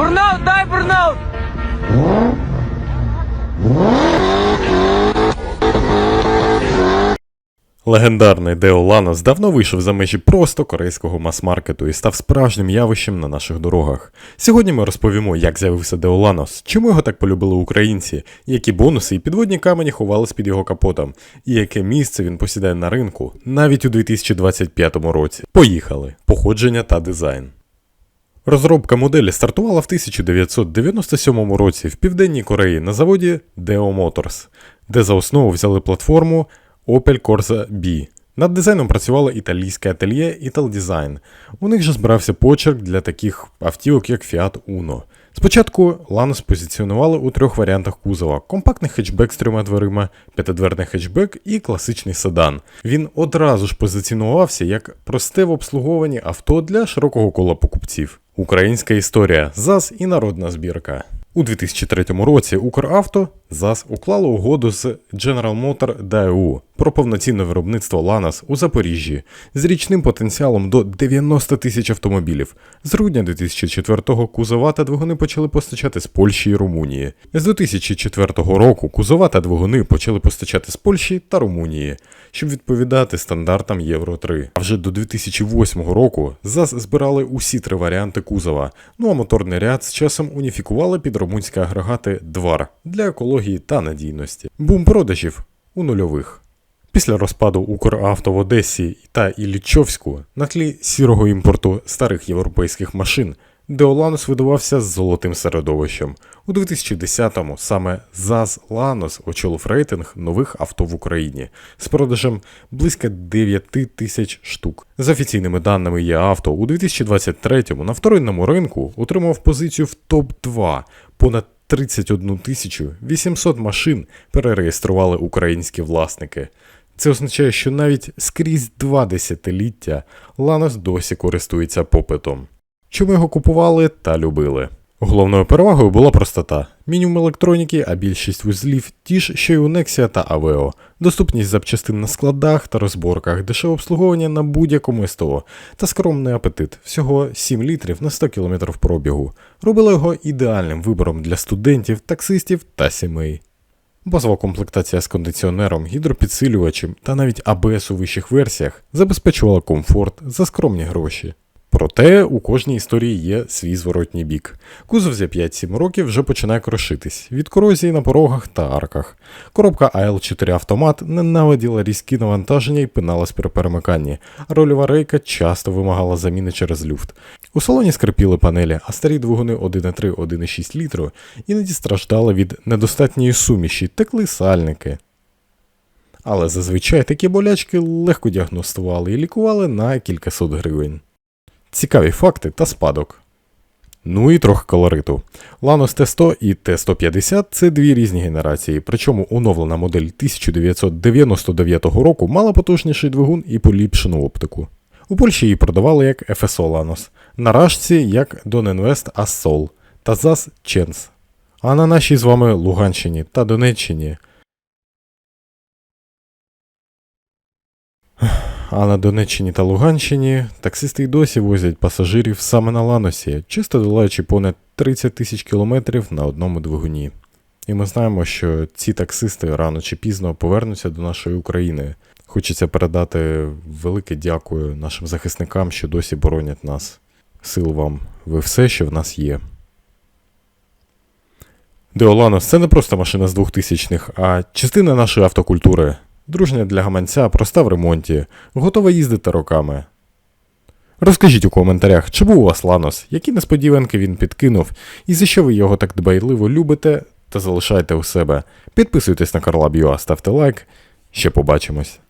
Бурнаут, дай бурнаут! Легендарний Део Ланос давно вийшов за межі просто корейського мас-маркету і став справжнім явищем на наших дорогах. Сьогодні ми розповімо, як з'явився Део Ланос, чому його так полюбили українці, які бонуси і підводні камені ховались під його капотом, і яке місце він посідає на ринку навіть у 2025 році. Поїхали! Походження та дизайн. Розробка моделі стартувала в 1997 році в Південній Кореї на заводі Deo Motors, де за основу взяли платформу Opel Corsa B. Над дизайном працювало італійське ательє Ital Design. У них же збирався почерк для таких автівок, як Fiat Uno. Спочатку Lanos позиціонували у трьох варіантах кузова: компактний хетчбек з трьома дверима, п'ятидверний хетчбек і класичний седан. Він одразу ж позиціонувався як просте в обслуговуванні авто для широкого кола покупців. Українська історія ЗАЗ і народна збірка. У 2003 році Укравто ЗАЗ уклало угоду з General Motor DAEU про повноцінне виробництво Ланос у Запоріжжі з річним потенціалом до 90 тисяч автомобілів. З грудня 2004-го кузова та двигуни почали постачати з Польщі і Румунії. З 2004 року кузова та двигуни почали постачати з Польщі та Румунії, щоб відповідати стандартам Євро 3. А вже до 2008 року ЗАЗ збирали усі три варіанти кузова. Ну а моторний ряд з часом уніфікували під румунські агрегати Двар для екології та надійності. Бум продажів у нульових. Після розпаду Укравто в Одесі та Іллічовську на тлі сірого імпорту старих європейських машин Деоланос видавався з золотим середовищем. У 2010-му саме ЗАЗ Ланос очолив рейтинг нових авто в Україні з продажем близько 9 тисяч штук. За офіційними даними ЄАвто, у 2023-му на вторинному ринку отримав позицію в топ-2 понад 31 тисячу 800 машин перереєстрували українські власники. Це означає, що навіть скрізь два десятиліття Ланос досі користується попитом. Чому його купували та любили? Головною перевагою була простота, мінімум електроніки, а більшість вузлів ті ж, що й у Nexia та Aveo, доступність запчастин на складах та розборках, дешеве обслуговування на будь-якому СТО та скромний апетит, всього 7 літрів на 100 км пробігу, робило його ідеальним вибором для студентів, таксистів та сімей. Базова комплектація з кондиціонером, гідропідсилювачем та навіть АБС у вищих версіях забезпечувала комфорт за скромні гроші. Проте у кожній історії є свій зворотній бік. Кузов за 5-7 років вже починає крошитись від корозії на порогах та арках. Коробка AL4 автомат ненавиділа різкі навантаження і пиналась при перемиканні, а рольова рейка часто вимагала заміни через люфт. У салоні скрипіли панелі, а старі двигуни 1,3-1,6 літру іноді страждали від недостатньої суміші, текли сальники. Але зазвичай такі болячки легко діагностували і лікували на кількасот гривень. Цікаві факти та спадок. Ну і трохи колориту. Lanos T100 і T150 це дві різні генерації, причому оновлена модель 1999 року мала потужніший двигун і поліпшену оптику. У Польщі її продавали як FSO Lanos, на рашці як Doninvest Assol та ZAS Chens. А на нашій з вами Луганщині та Донеччині. А на Донеччині та Луганщині таксисти й досі возять пасажирів саме на Ланосі, чисто долаючи понад 30 тисяч кілометрів на одному двигуні. І ми знаємо, що ці таксисти рано чи пізно повернуться до нашої України. Хочеться передати велике дякую нашим захисникам, що досі боронять нас. Сил вам, ви все, що в нас є. Деоланос це не просто машина з 2000-х, а частина нашої автокультури. Дружня для гаманця, проста в ремонті, готова їздити роками. Розкажіть у коментарях, чи був у вас Ланос, які несподіванки він підкинув, і за що ви його так дбайливо любите та залишайте у себе. Підписуйтесь на Карла Бюа, ставте лайк. Ще побачимось.